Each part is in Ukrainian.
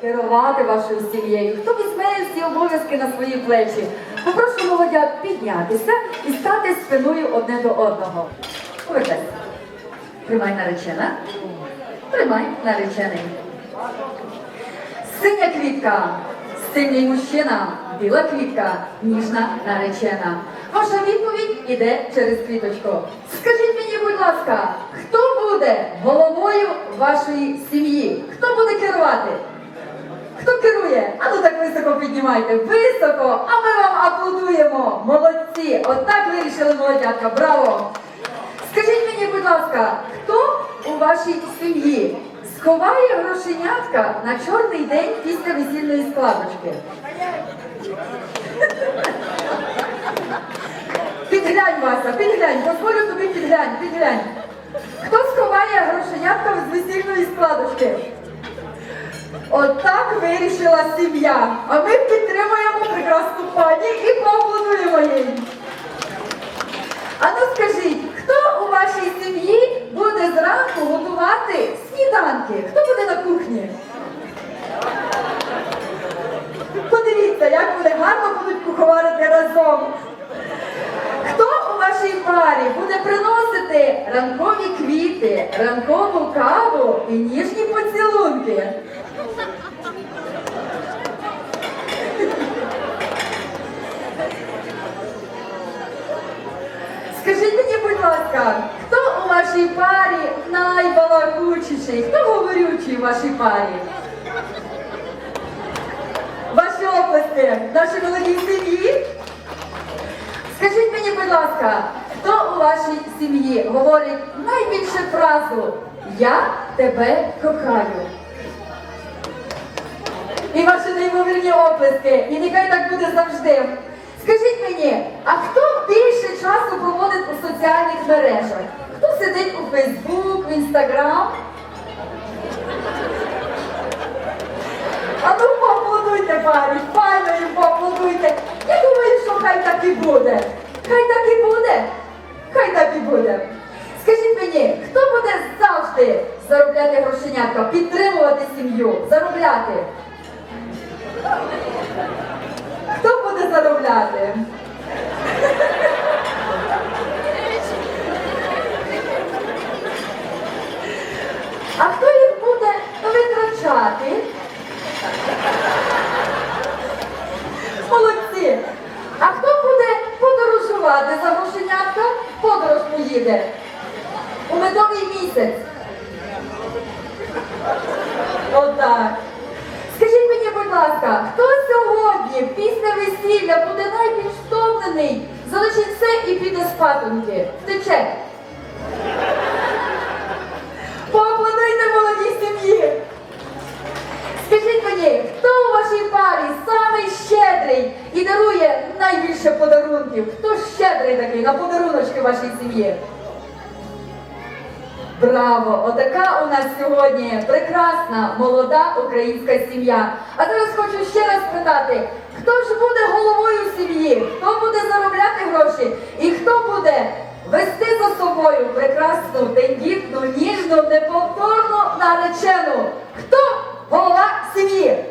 керувати вашою сім'єю, хто візьме всі обов'язки на свої плечі. Попрошу молодят піднятися і стати спиною одне до одного. Повертайся. Тримай наречена. Тримай наречений. Синя квітка, сильний мужчина, біла квітка, ніжна наречена. Ваша відповідь іде через квіточку. Скажіть мені, будь ласка, хто буде головою вашої сім'ї? Хто буде керувати? Хто керує? А ну так високо піднімайте. Високо! А ми вам аплодуємо! Молодці! Отак вирішили молодятка. Браво! Скажіть мені, будь ласка, хто у вашій сім'ї сховає грошенятка на чорний день після весільної складочки? Підглянь, Вася, підглянь, дозволю тобі підглянь, підглянь. Хто сховає грошенятка з весільної складочки? Отак вирішила сім'я. А ми підтримуємо прекрасну пані і поаплодуємо їй. А ну скажіть, хто у вашій сім'ї буде зранку готувати сніданки? Хто буде на кухні? Подивіться, як вони гарно будуть куховарити разом. Хто у вашій парі буде приносити ранкові квіти, ранкову каву і ніжні поцілунки? Скажіть мені, будь ласка, хто у вашій парі найбалакучіший? Хто говорючий у вашій парі? Ваші оплески, наші молоді сім'ї? Скажіть мені, будь ласка, хто у вашій сім'ї говорить найбільше фразу Я тебе кохаю? І ваші неймовірні оплески. І нехай так буде завжди. Скажіть мені, а хто соціальних мережах? Хто сидить у Фейсбук, в Інстаграм? А ну поаплодуйте, парі, файно їм поаплодуйте. Я думаю, що хай так і буде. Хай так і буде. Хай так і буде. Скажіть мені, хто буде завжди заробляти грошенятка, підтримувати сім'ю, заробляти? Хто буде заробляти? А хто їх буде витрачати? Молодці! А хто буде подорожувати за грошенятка? В Подорож поїде. У медовий місяць. Отак. Скажіть мені, будь ласка, хто сьогодні після весілля буде найбільш втомлений, залишить все і піде спатоньки? Втече. Поаплодуйте молодій сім'ї. Скажіть мені, хто у вашій парі самий щедрий і дарує найбільше подарунків? Хто щедрий такий на подаруночки вашій сім'ї? Браво! Отака у нас сьогодні прекрасна молода українська сім'я. А зараз хочу ще раз спитати, хто ж буде головою сім'ї? Хто буде заробляти гроші? І хто буде вести за собою прекрасну, тендітну, ніжну, неповторну наречену? Хто голова сім'ї?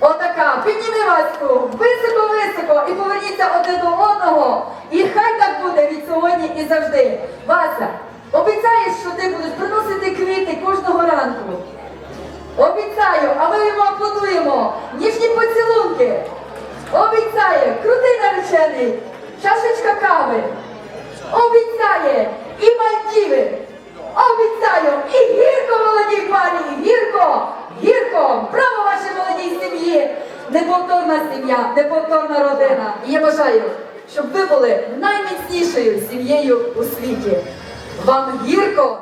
Отака, підніми Ваську, високо-високо і поверніться один до одного. І хай так буде від сьогодні і завжди. Вася, обіцяєш, що ти будеш приносити квіти кожного ранку. Обіцяю, а ми йому Ніжні поцілунки. Обіцяє, крутий наречений, чашечка кави. Обіцяє і Мальдіви. Обіцяю, і гірко молодій парі, гірко, гірко, браво вашій молодій сім'ї! Неповторна сім'я, неповторна родина. І я бажаю, щоб ви були найміцнішою сім'єю у світі. Вам гірко!